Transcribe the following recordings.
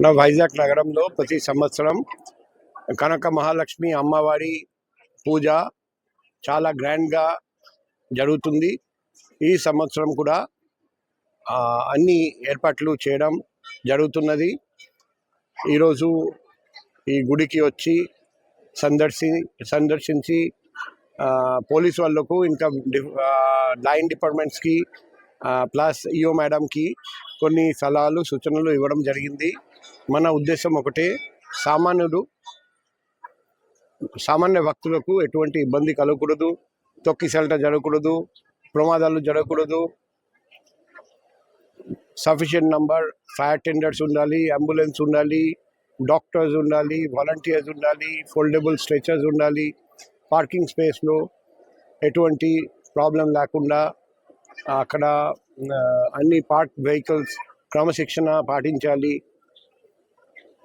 నా వైజాగ్ నగరంలో ప్రతి సంవత్సరం కనక మహాలక్ష్మి అమ్మవారి పూజ చాలా గ్రాండ్గా జరుగుతుంది. ఈ సంవత్సరం కూడా అన్ని ఏర్పాట్లు చేయడం జరుగుతున్నది. ఈరోజు ఈ గుడికి వచ్చి సందర్శి సందర్శించి పోలీస్ వాళ్ళకు ఇంకా డి- లైన్ డిపార్ట్మెంట్స్కి ప్లస్ ఈఓ మేడంకి కొన్ని సలహాలు సూచనలు ఇవ్వడం జరిగింది. మన ఉద్దేశం ఒకటే సామాన్యుడు సామాన్య భక్తులకు ఎటువంటి ఇబ్బంది కలగకూడదు తొక్కిసలట జరగకూడదు ప్రమాదాలు జరగకూడదు. సఫిషియెంట్ నంబర్ ఫైర్ టెండర్స్ ఉండాలి అంబులెన్స్ ఉండాలి డాక్టర్స్ ఉండాలి వాలంటీర్స్ ఉండాలి ఫోల్డబుల్ స్ట్రెచర్స్ ఉండాలి. పార్కింగ్ స్పేస్లో ఎటువంటి ప్రాబ్లం లేకుండా అక్కడ అన్ని పార్క్ వెహికల్స్ క్రమశిక్షణ పాటించాలి.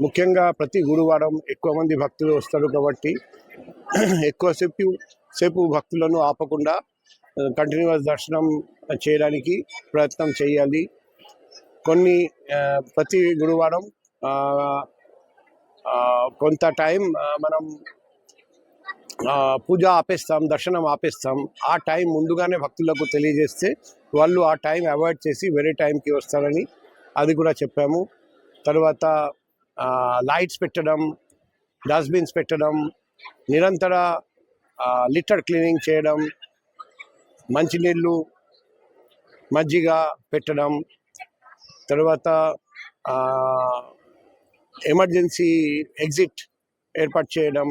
ముఖ్యంగా ప్రతి గురువారం ఎక్కువ మంది భక్తులు వస్తారు కాబట్టి ఎక్కువసేపు సేపు భక్తులను ఆపకుండా కంటిన్యూస్ దర్శనం చేయడానికి ప్రయత్నం చేయాలి. కొన్ని ప్రతి గురువారం కొంత టైం మనం పూజ ఆపేస్తాం దర్శనం ఆపేస్తాం. ఆ టైం ముందుగానే భక్తులకు తెలియజేస్తే వాళ్ళు ఆ టైం అవాయిడ్ చేసి వేరే టైంకి వస్తారని అది కూడా చెప్పాము. తర్వాత లైట్స్ పెట్టడం డస్ట్బిన్స్ పెట్టడం నిరంతర లిటర్ క్లీనింగ్ చేయడం మంచినీళ్ళు మజ్జిగ పెట్టడం తర్వాత ఎమర్జెన్సీ ఎగ్జిట్ ఏర్పాటు చేయడం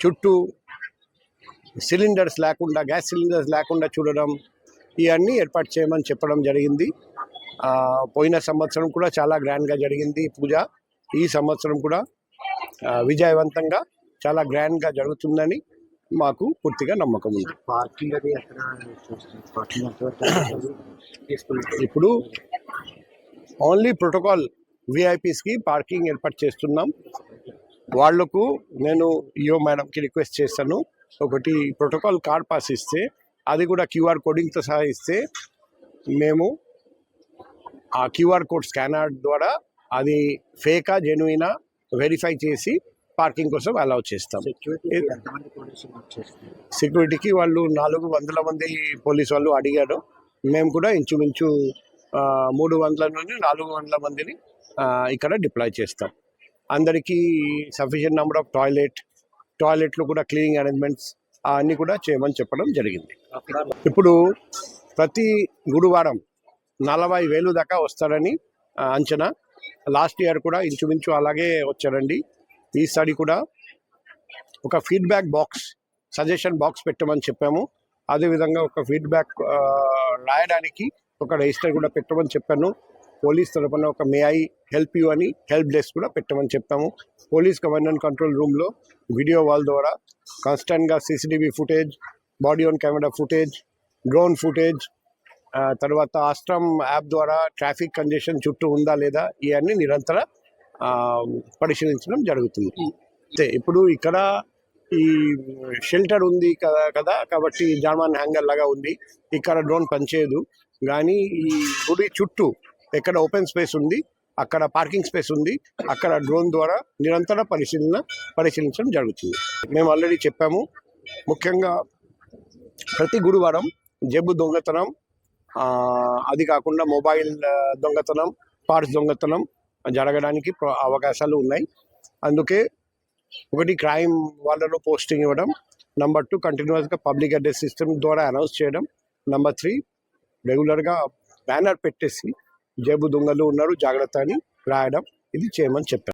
చుట్టూ సిలిండర్స్ లేకుండా గ్యాస్ సిలిండర్స్ లేకుండా చూడడం ఇవన్నీ ఏర్పాటు చేయమని చెప్పడం జరిగింది. పోయిన సంవత్సరం కూడా చాలా గ్రాండ్గా జరిగింది పూజ. ఈ సంవత్సరం కూడా విజయవంతంగా చాలా గ్రాండ్గా జరుగుతుందని మాకు పూర్తిగా నమ్మకం ఉంది. ఇప్పుడు ఓన్లీ ప్రోటోకాల్ విఐపీస్కి పార్కింగ్ ఏర్పాటు చేస్తున్నాం. వాళ్ళకు నేను ఈఓ మేడంకి రిక్వెస్ట్ చేస్తాను. ఒకటి ప్రోటోకాల్ కార్డ్ పాస్ ఇస్తే అది కూడా క్యూఆర్ కోడింగ్తో సహా ఇస్తే మేము ఆ క్యూఆర్ కోడ్ స్కానర్ ద్వారా అది ఫేకా జెన్యునా వెరిఫై చేసి పార్కింగ్ కోసం అలౌ చేస్తాం. సెక్యూరిటీకి వాళ్ళు నాలుగు వందల మంది పోలీస్ వాళ్ళు అడిగారు. మేము కూడా ఇంచుమించు మూడు వందల నుండి నాలుగు వందల మందిని ఇక్కడ డిప్లాయ్ చేస్తాం. అందరికీ సఫిషియెంట్ నెంబర్ ఆఫ్ టాయిలెట్ టాయిలెట్లు కూడా క్లీనింగ్ అరేంజ్మెంట్స్ అన్నీ కూడా చేయమని చెప్పడం జరిగింది. ఇప్పుడు ప్రతి గురువారం నలభై వేలు దాకా వస్తాడని అంచనా. లాస్ట్ ఇయర్ కూడా ఇంచుమించు అలాగే వచ్చారండి. ఈసారి కూడా ఒక ఫీడ్బ్యాక్ బాక్స్ సజెషన్ బాక్స్ పెట్టమని చెప్పాము. అదేవిధంగా ఒక ఫీడ్బ్యాక్ రాయడానికి ఒక రిజిస్టర్ కూడా పెట్టమని చెప్పాను. పోలీస్ తరపున ఒక మే ఐ హెల్ప్ యూ అని హెల్ప్ డెస్క్ కూడా పెట్టమని చెప్పాము. పోలీస్ కమాండ్ అండ్ కంట్రోల్ రూమ్లో వీడియో వాల్ ద్వారా కాన్స్టెంట్గా CCTV footage body on camera footage drone footage తర్వాత ఆస్ట్రమ్ యాప్ ద్వారా ట్రాఫిక్ కంజెషన్ చుట్టూ ఉందా లేదా ఇవన్నీ నిరంతర పరిశీలించడం జరుగుతుంది. అంతే ఇప్పుడు ఇక్కడ ఈ షెల్టర్ ఉంది కదా కదా కాబట్టి జామాన్ హ్యాంగర్ లాగా ఉంది. ఇక్కడ డ్రోన్ పనిచేయదు. కానీ ఈ గుడి చుట్టూ ఎక్కడ ఓపెన్ స్పేస్ ఉంది అక్కడ పార్కింగ్ స్పేస్ ఉంది అక్కడ డ్రోన్ ద్వారా నిరంతర పరిశీలన పరిశీలించడం జరుగుతుంది. మేము ఆల్రెడీ చెప్పాము ముఖ్యంగా ప్రతి గురువారం జబ్బు దొంగతనం అది కాకుండా మొబైల్ దొంగతనం పార్ట్స్ దొంగతనం జరగడానికి అవకాశాలు ఉన్నాయి. అందుకే ఒకటి క్రైమ్ వాళ్ళలో పోస్టింగ్ ఇవ్వడం నెంబర్ టూ కంటిన్యూస్గా పబ్లిక్ అడ్రస్ సిస్టమ్ ద్వారా అనౌన్స్ చేయడం నెంబర్ త్రీ రెగ్యులర్గా బ్యానర్ పెట్టేసి జేబు దొంగలు ఉన్నారు జాగ్రత్త అని రాయడం ఇది చేయమని చెప్పారు.